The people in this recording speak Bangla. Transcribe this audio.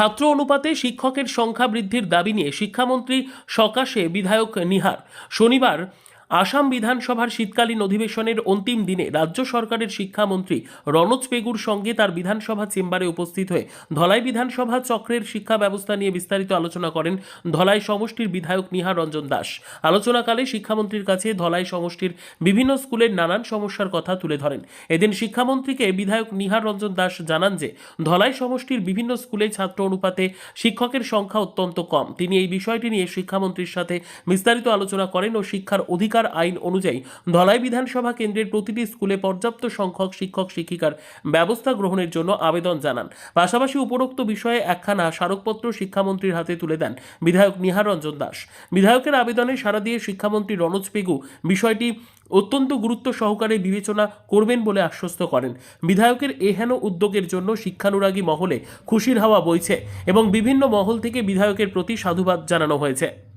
ছাত্র অনুপাতে শিক্ষকের সংখ্যা বৃদ্ধির দাবি নিয়ে শিক্ষামন্ত্রী সকাশে বিধায়ক নিহার। শনিবার আসাম বিধানসভার শীতকালীন অধিবেশনের অন্তিম দিনে রাজ্য সরকারের শিক্ষামন্ত্রী রনোজ পেগুর সঙ্গে তার বিধানসভা চেম্বারে উপস্থিত হয়ে ধলাই বিধানসভা চক্রের শিক্ষা ব্যবস্থা নিয়ে বিস্তারিত আলোচনা করেন ধলাই সমষ্টির বিধায়ক নিহার রঞ্জন দাস। আলোচনাকালে শিক্ষামন্ত্রীর কাছে ধলাই সমষ্টির বিভিন্ন স্কুলের নানান সমস্যার কথা তুলে ধরেন। এদিন শিক্ষামন্ত্রীকে বিধায়ক নিহার রঞ্জন দাস জানান যে, ধলাই সমষ্টির বিভিন্ন স্কুলে ছাত্র অনুপাতে শিক্ষকের সংখ্যা অত্যন্ত কম। তিনি এই বিষয়টি নিয়ে শিক্ষামন্ত্রীর সাথে বিস্তারিত আলোচনা করেন ও শিক্ষার অধিকার আইন অনুযায়ী ধলাই বিধানসভা কেন্দ্রের প্রতিটি স্কুলে পর্যাপ্ত সংখ্যক শিক্ষক, শিক্ষিকার ব্যবস্থা গ্রহণের জন্য আবেদন জানান। পাশাপাশি উপরোক্ত বিষয়ে একখানা স্মারকপত্র শিক্ষামন্ত্রীর হাতে তুলে দেন বিধায়ক নিহার রঞ্জন দাস। বিধায়কের আবেদনে সাড়া দিয়ে শিক্ষামন্ত্রী রনোজ পেগু বিষয়টি অত্যন্ত গুরুত্ব সহকারে বিবেচনা করবেন বলে আশ্বস্ত করেন। বিধায়কের এহেন উদ্যোগের জন্য শিক্ষানুরাগী মহলে খুশির হাওয়া বইছে এবং বিভিন্ন মহল থেকে বিধায়কের প্রতি সাধুবাদ জানানো হয়েছে।